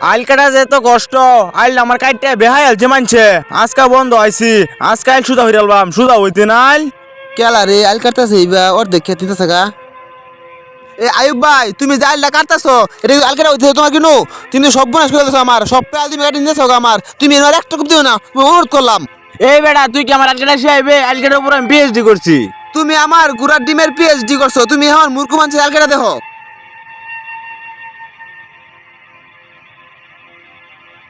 আইল কাটা যে তো কষ্ট আইল আমার কাটতে বেহাই আলছে মানছে। আজকা বন্ধ আইছি আজকা আইল সুদা হইরালবাম সুদা হইতে না আইল। কেলা রে আইল কাটতেছে এইবা ওর দেখে তিনটা থাকা এ আয়ুব ভাই তুমি যে আইলটা কাটতেছো এটা আইল কাটা হইতে তোমার কিনো? তুমি সব বনাস করে দিছো আমার সব আইল তুমি কাটি নিয়েছো আমার। তুমি এনার একটা কুপ দিও না তুমি অনুরোধ করলাম। এই বেটা তুই কি আমার আলকাটা শিখাইবে আলকাটার উপর আমি পিএইচডি করছি। তুমি আমার গুড়ার ডিমের পিএইচডি করছ তুমি আমার মূর্খ মানুষের আইল কাটা দেখো।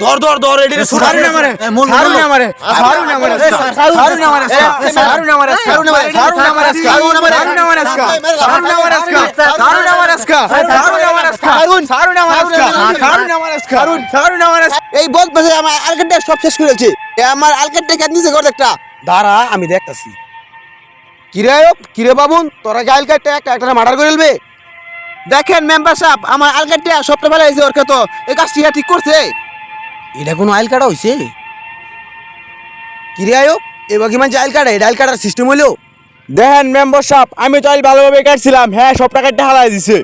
ধর ধর ধর এডি রে সুড়া সারু না মারে এ, মূল সারু মূল। না মারে সারু না মারে সারু না মারে সারু না মারে সারু না মারে সারু না মারে সারু না মারে সারু না মারে সারু না মারে সারু না মারে সারু না মারে সারু না মারে সারু না মারে সারু সারু না মারে এই বল আমার আলকাটটা সব শেষ করেছে এ আমার আলকাটটা কেন নিছে ঘর একটা দাঁড়া আমি দেখতাছি কিরে কিরে বাবুন তোরা গাইল কাটতে একটা একটা মার্ডার করে ফেলবে দেখেন মেম্বার সাহেব আমার আলকাটটা সবটা ভালো হয়েছে ওর তো এই কাজটি ঠিক করছে এটা কোনো আইল কাটা হইছে? কিরে আয়ব এবার কি মানে আইল কাটা এটা আইল কাটার সিস্টেম হইল? দেখেন মেম্বার সাহেব আমি তো আইল ভালোভাবে কাটছিলাম হ্যাঁ সব টাকাটা হালাই দিছে।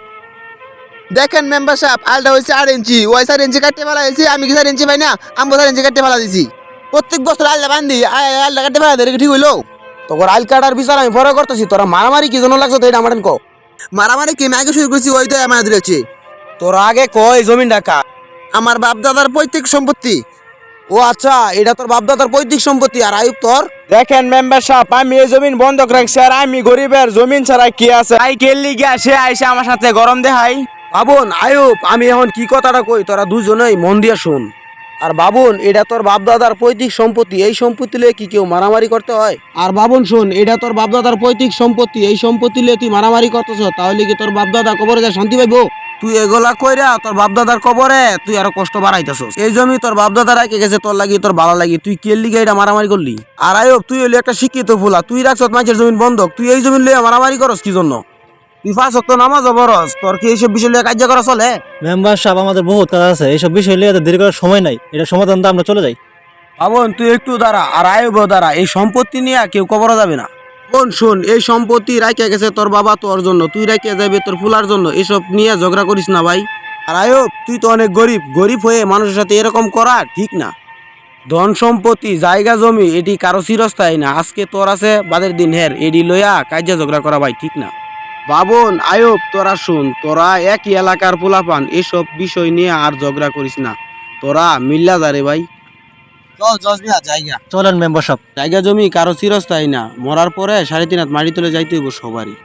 দেখেন মেম্বার সাহেব আলটা হয়েছে আট ইঞ্চি ওই চার ইঞ্চি কাটতে ভালো হয়েছে আমি কি চার ইঞ্চি পাই না? আমি চার ইঞ্চি কাটতে ভালো দিছি। প্রত্যেক বছর আলটা বান্ধি আলটা কাটতে ভালো দেয় ঠিক হইল? তোর আইল কাটার বিচার আমি পরে করতেছি তোরা মারামারি কি জন্য লাগছে তো এটা আমার কো মারামারি কি আমি আগে শুরু করছি ওই তো আমার দিয়েছে তোরা আগে কয় জমিন ডাকা আমার বাপ দাদার পৈতৃক সম্পত্তি। ও আচ্ছা এটা তোর বাপদাদার পৈতৃক সম্পত্তি আর আয়ুব তোর? দেখেন মেম্বার সাহেব আমি এই জমিন বন্ধক রাখছি আর আমি গরিবের জমিন ছাড়া কি আছে? আই কেলি গিয়া সে আইসে আমার সাথে গরম দেখাই। বাবুন আয়ুব আমি এখন কি কথাটা কই? তোরা দুজনেই মন দিয়া শুন। আর বাবুন এটা তোর বাপদাদার পৈতৃক সম্পত্তি এই সম্পত্তি লিয়ে কি কেউ মারামারি করতে হয়? আর বাবুন শুন এটা তোর বাপদাদার পৈতৃক সম্পত্তি এই সম্পত্তি লিয়ে তুই মারামারি করতেছ তাহলে কি তোর বাপদাদা কবরে যা শান্তি পাইবো? তুই এগুলা কইরা তোর বাপদাদার কবরে তুই আরও কষ্ট বাড়াইতেছস। এই জমি তোর বাপদাদা রাখে গেছে তোর লাগি তোর ভালো লাগি। তুই কে লিগে এটা মারামারি করলি? আর আয়ব তুই হইলি একটা শিক্ষিত ফুলা। তুই রাখছ মানুষের জমিন বন্ধক। তুই এই জমিন লইয়া মারামারি করস কি জন্য? তুই ফাঁস তো নামাজ বরস তোর কি এইসব বিষয় লিয়ে কার্য করা চলে? মেম্বার সাহেব আমাদের বহুত কাজ আছে। এইসব বিষয় এত দেরি করার সময় নাই। এটা সমাধান আমরা চলে যাই। পাবন তুই একটু দাঁড়া। আর আয়ব দাঁড়া। এই সম্পত্তি নিয়ে কেউ কবর যাবে না। বোন, শোন, এই সম্পত্তি রাখিয়া গেছে তোর বাবা তোর জন্য, তুই রাখিয়া যাবে তোর ফুলার জন্য, এসব নিয়ে ঝগড়া করিস না ভাই। আর আয়ব তুই তো অনেক গরিব গরিব হয়ে মানুষের সাথে এরকম করা ঠিক না। ধন সম্পত্তি, জায়গা জমি, এটি কারও চিরস্থায়ী না। আজকে তোর আছে বাদের দিন হের, এডি লইয়া কাজে ঝগড়া করা ভাই, ঠিক না। বাবন আয়ব তোরা শুন, তোরা একই এলাকার পোলাপান, এসব বিষয় নিয়ে আর ঝগড়া করিস না। তোরা মিল্লা যারে ভাই। চল জায়গা। চলেন মেম্বার সব জায়গা জমি কারও চিরস্থায়ী না। মরার পরে সাড়ে তিন হাত মাটি তুলে যাইতে হইব সবারই।